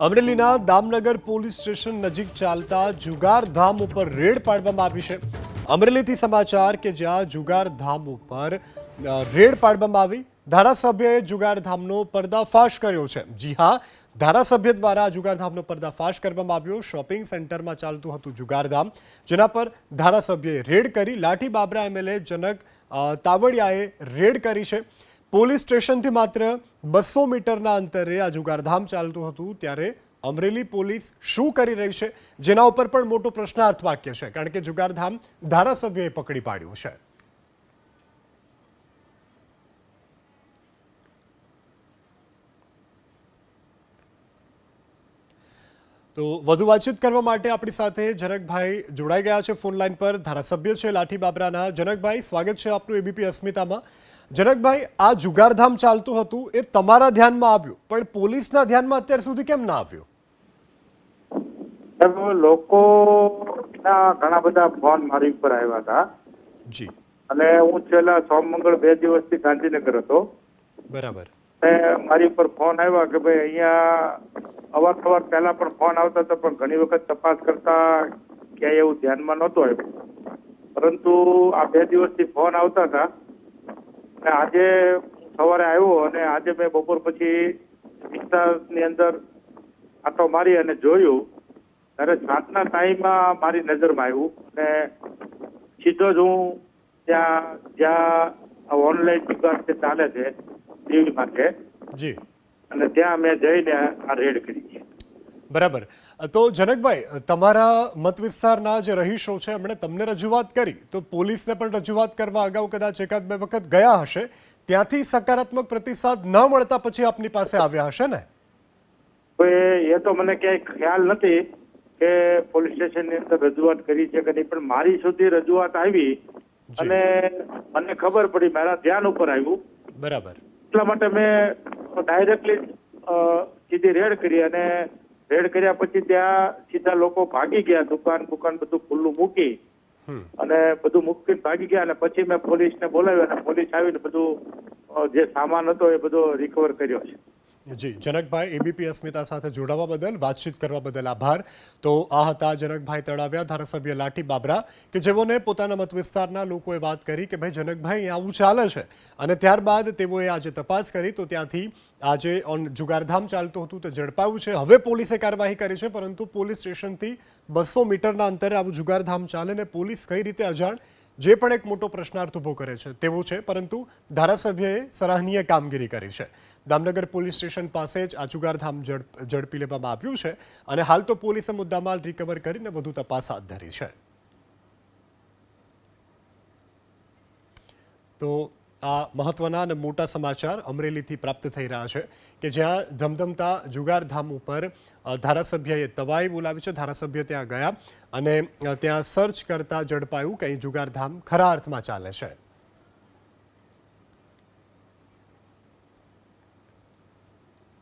અમરેલીના Damnagar police station નજીક ચાલતા જુગાર ધામ ઉપર રેડ પાડવામાં આવી છે. અમરેલીથી સમાચાર કે જ્યાં જુગાર ધામ ઉપર રેડ પાડવામાં આવી, ધારાસભ્યએ જુગાર ધામનો પર્દાફાશ કર્યો છે. જી હા, ધારાસભ્ય દ્વારા જુગાર ધામનો પર્દાફાશ કરવામાં આવ્યો. શોપિંગ સેન્ટરમાં ચાલતું હતું જુગાર ધામ, જેના પર ધારાસભ્યએ રેડ કરી, લાઠી બાબરા એમએલએ જનક તાવડિયાએ રેડ કરી છે. પોલીસ સ્ટેશનથી માત્ર બસો મીટરના અંતરે આ જુગારધામ ચાલતું હતું, ત્યારે અમરેલી પોલીસ શું કરી રહી છે જેના ઉપર પણ મોટો પ્રશ્નાર્થ વાક્ય છે, કારણ કે જુગારધામ ધારાસભ્યએ પકડી પાડ્યું છે. તો વધુ વાતચીત કરવા માટે આપણી સાથે જનકભાઈ જોડાઈ ગયા છે ફોન લાઈન પર. ધારાસભ્ય છે લાઠી બાબરાના. જનકભાઈ, સ્વાગત છે આપનું એબીપી અસ્મિતામાં. જનકભાઈ આ જુગારધામ ચાલતું હતું એ તમારા ધ્યાનમાં આવ્યું પણ પોલીસના ધ્યાનમાં અત્યાર સુધી કેમ ના આવ્યું? લોકો ઘણા બધા ફોન મારી ઉપર આવ્યા હતા. જી. અને હું છેલ્લા સોમ મંગળ બે દિવસથી ગાંધીનગર હતો. બરાબર. મારી ઉપર ફોન આવ્યા કે ભાઈ અહીંયા અવારનવાર પહેલા પણ ફોન આવતા હતા પણ ઘણી વખત તપાસ કરતા ક્યાંય એવું ધ્યાનમાં નહોતું આવ્યું. પરંતુ આ બે દિવસથી ફોન આવતા હતા. અને આજે સવારે આવ્યો અને આજે મેં બપોર પછી વિસ્તારની અંદર આટો મારી અને જોયું. ત્યારે સાંજના ટાઈમમાં મારી નજરમાં આવ્યું અને સીધો જ હું ત્યાં જ્યાં ઓનલાઈન જે ચાલે છે ટીવી માટે જી. અને ત્યાં મેં જઈને આ રેડ કરી. છે બરાબર. તો જનકભાઈ તમારા મત વિસ્તારના જે રહીશો છે એમણે તમને રજૂઆત કરી. તો પોલીસને પણ રજૂઆત કરવા અગાઉ કદાચ એકાદ બે વખત ગયા હશે. ત્યાંથી સકારાત્મક પ્રતિસાદ ન મળતા પછી આપની પાસે આવ્યા હશે ને? એ તો મને ક્યાંય ખ્યાલ નથી કે પોલીસ સ્ટેશનની અંદર રજૂઆત કરી છે કે નહીં પણ મારી સુધી રજૂઆત આવી અને મને ખબર પડી મારા ધ્યાન ઉપર આવ્યું. બરાબર. એટલા માટે મેં ડાયરેક્ટલી સીધી રેડ કરી અને રેડ કર્યા પછી ત્યાં સીધા લોકો ભાગી ગયા દુકાન દુકાન બધું ખુલ્લું મૂકી. અને બધું મૂકી ભાગી ગયા અને પછી મેં પોલીસને બોલાવ્યો અને પોલીસ આવીને બધું જે સામાન હતો એ બધો રિકવર કર્યો છે. જી, જનકભાઈ એબીપી અસ્મિતા સાથે જોડાવા બદલ, વાતચીત કરવા બદલ આભાર. તો આ હતા જનકભાઈ તળાવ્યા, ધારાસભ્ય લાઠી બાબરા, કે જેઓને પોતાના મત વિસ્તારના લોકોએ વાત કરી કે ભાઈ જનકભાઈ આવું ચાલે છે. અને ત્યારબાદ તેઓએ આજે તપાસ કરી, તો ત્યાંથી આજે ઓન જુગારધામ ચાલતું હતું, તે ઝડપાયું છે. હવે પોલીસે કાર્યવાહી કરી છે, પરંતુ પોલીસ સ્ટેશનથી બસો મીટરના અંતરે આવું જુગારધામ ચાલે ને પોલીસ કઈ રીતે અજાણ જે પણ એક મોટો પ્રશ્નાર્થ ઊભો કરે છે, તેવું છે, પરંતુ ધારાસભ્યએ સરાહનીય કામગીરી કરી છે. દામનગર પોલીસ સ્ટેશન પાસે જ આચુગારધામ ઝડપ લેવામાં આવ્યું છે અને હાલ તો પોલીસે મુદ્દામાલ રિકવર કરીને વધુ તપાસ હાથ ધરી છે. તો આ મહત્વના અને મોટા સમાચાર અમરેલીથી પ્રાપ્ત થઈ રહ્યા છે કે જ્યાં ધમધમતા જુગારધામ ઉપર ધારાસભ્યએ તવાઈ બોલાવી છે. ધારાસભ્ય ત્યાં ગયા અને ત્યાં સર્ચ કરતા ઝડપાયું કે અહીં જુગારધામ ખરા અર્થમાં ચાલે છે.